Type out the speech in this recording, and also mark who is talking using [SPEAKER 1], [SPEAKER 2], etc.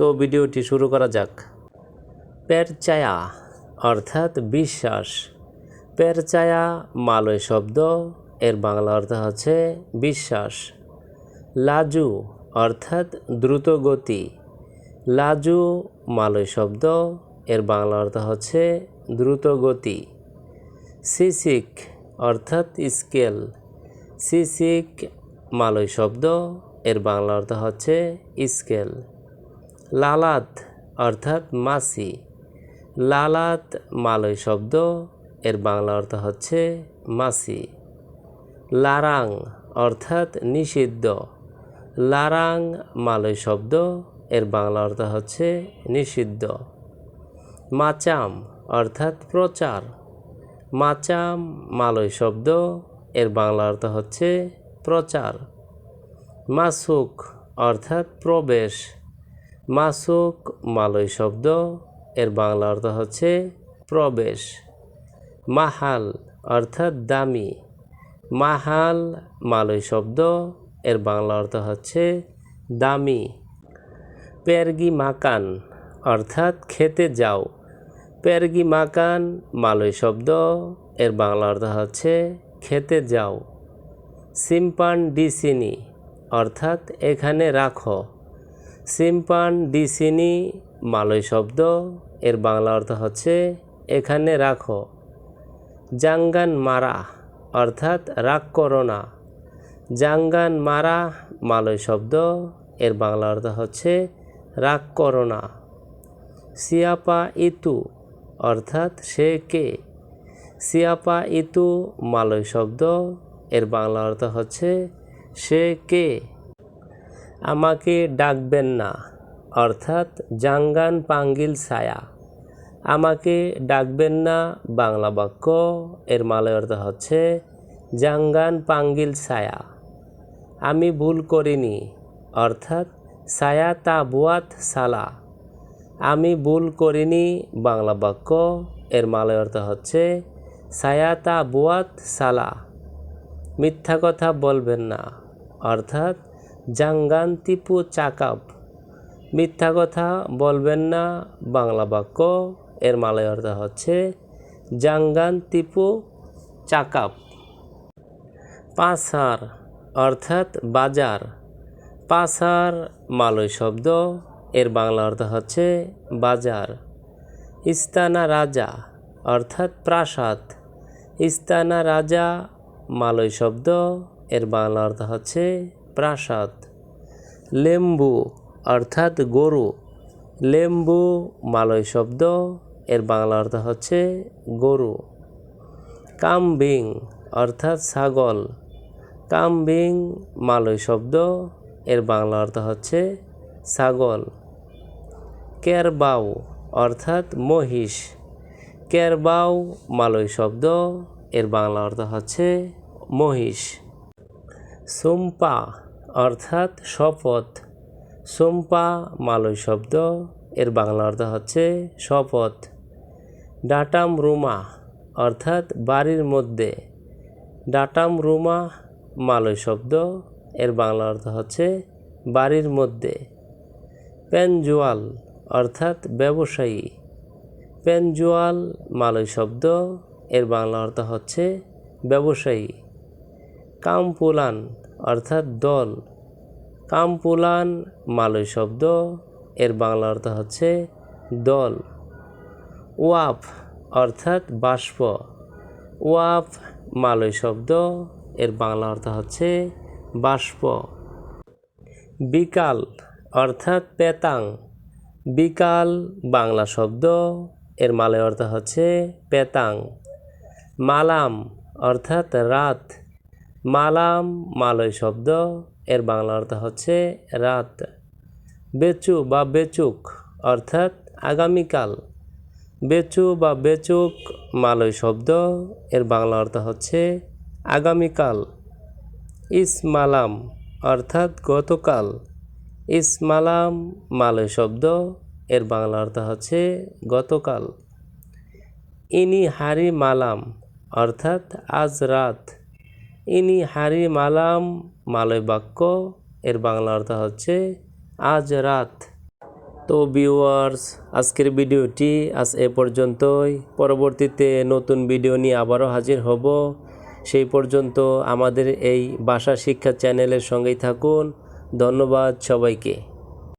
[SPEAKER 1] তো ভিডিওটি শুরু করা যাক। পেরচায়া অর্থাৎ বিশ্বাস। পেরচায়া মালয় শব্দ, এর বাংলা অর্থ হচ্ছে বিশ্বাস। লাজু, অর্থাৎ দ্রুত গতি। লাজু, মালয় শব্দ, এর বাংলা অর্থ হচ্ছে দ্রুত গতি। সিসিক, অর্থাৎ স্কেল। সিসিক, মালয় শব্দ, এর বাংলা অর্থ হচ্ছে স্কেল। লালাত অর্থাৎ মাসি। লালাত মালয় শব্দ, এর বাংলা অর্থ হচ্ছে মাসি। লারাং অর্থাৎ নিষিদ্ধ। লারাং মালয় শব্দ, এর বাংলা অর্থ হচ্ছে নিষিদ্ধ। মাচাম অর্থাৎ প্রচার। মাচাম মালয় শব্দ, এর বাংলা অর্থ হচ্ছে প্রচার। মাসুক অর্থাৎ প্রবেশ। মাসুক মালয় শব্দ, এর বাংলা অর্থ হচ্ছে প্রবেশ। মাহাল অর্থাৎ দামি। মাহাল মালয় শব্দ, এর বাংলা অর্থ হচ্ছে দামি। পেরগি মাকান অর্থাৎ খেতে যাও। পেরগি মাকান মালয় শব্দ, এর বাংলা অর্থ হচ্ছে খেতে যাও। সিম্পান ডিসিনি অর্থাৎ এখানে রাখো। সিম্পান ডিসিনি মালয় শব্দ, এর বাংলা অর্থ হচ্ছে এখানে রাখো। জাঙ্গান মারা, অর্থাৎ রাগ করো না। জাঙ্গান মারা, মালয় শব্দ, এর বাংলা অর্থ হচ্ছে রাগ করো না। সিয়াপা ইতু, অর্থাৎ সে কে? সিয়াপা ইতু, মালয় শব্দ, এর বাংলা অর্থ হচ্ছে সে কে? আমাকে ডাকবেন না, অর্থাৎ জাঙ্গান পাঙ্গিল ছায়া। আমাকে ডাকবেন না, বাংলা বাক্য, এর মালয় অর্থ হচ্ছে জাঙ্গান পাঙ্গিল ছায়া। আমি ভুল করিনি, অর্থাৎ ছায়া তা বুয়াত সালা। আমি ভুল করিনি, বাংলা বাক্য, এর মালয় অর্থ হচ্ছে ছায়া তা বুয়াত সালা। মিথ্যা কথা বলবেন না, অর্থাৎ জাঙ্গান তিপু চাকাপ মিথ্যা কথা বলবেন না, বাংলা বাক্য এর মালয় অর্থ হচ্ছে জাঙ্গান তিপু চাকাপ পাসার অর্থাৎ বাজার। পাসার মালয় শব্দ এর বাংলা অর্থ হচ্ছে বাজার। ইস্তানা রাজা অর্থাৎ প্রাসাদ। ইস্তানা রাজা মালয় শব্দ এর বাংলা অর্থ হচ্ছে প্রাসাদ। লেম্বু অর্থাৎ গরু। লেম্বু মালয় শব্দ, এর বাংলা অর্থ হচ্ছে গরু। কামবিং অর্থাৎ ছাগল। কামবিং মালয় শব্দ, এর বাংলা অর্থ হচ্ছে ছাগল। কেরবাউ অর্থাৎ মহিষ। কেরবাউ মালয় শব্দ, এর বাংলা অর্থ হচ্ছে মহিষ। সুম্পা অর্থাৎ শপথ। সোম্পা মালয় শব্দ, এর বাংলা অর্থ হচ্ছে শপথ। ডাটাম রুমা অর্থাৎ বাড়ির মধ্যে। ডাটাম রুমা মালয় শব্দ, এর বাংলা অর্থ হচ্ছে বাড়ির মধ্যে। পেনজুয়াল অর্থাৎ ব্যবসায়ী। পেনজুয়াল মালয় শব্দ, এর বাংলা অর্থ হচ্ছে ব্যবসায়ী। কামপুলান অর্থাৎ দল। কামপুলান মালয় শব্দ, এর বাংলা অর্থ হচ্ছে দল। ওয়াফ অর্থাৎ বাষ্প। ওয়াফ মালয় শব্দ, এর বাংলা অর্থ হচ্ছে বাষ্প। বিকাল অর্থাৎ পেতাং। বিকাল বাংলা শব্দ, এর মালয় অর্থ হচ্ছে পেতাং। মালাম অর্থাৎ রাত। মালাম মালয় শব্দ, এর বাংলা অর্থ হচ্ছে রাত। বেচু বা বেচুক অর্থাৎ আগামীকাল। বেচু বা বেচুক মালয় শব্দ, এর বাংলা অর্থ হচ্ছে আগামীকাল। ইসমালাম অর্থাৎ গতকাল। ইসমালাম মালয় শব্দ, এর বাংলা অর্থ হচ্ছে গতকাল। ইনি হারি মালাম অর্থাৎ আজ রাত। ইনি হারি মালাম, মালয় বাক্য, এর বাংলা অর্থ হচ্ছে, আজ রাত। তো ভিউয়ার্স, আজকের ভিডিওটি আজ এ পর্যন্তই। পরবর্তীতে নতুন ভিডিও নিয়ে আবারও হাজির হব। সেই পর্যন্ত আমাদের এই ভাষা শিক্ষা চ্যানেলের সঙ্গেই থাকুন। ধন্যবাদ সবাইকে।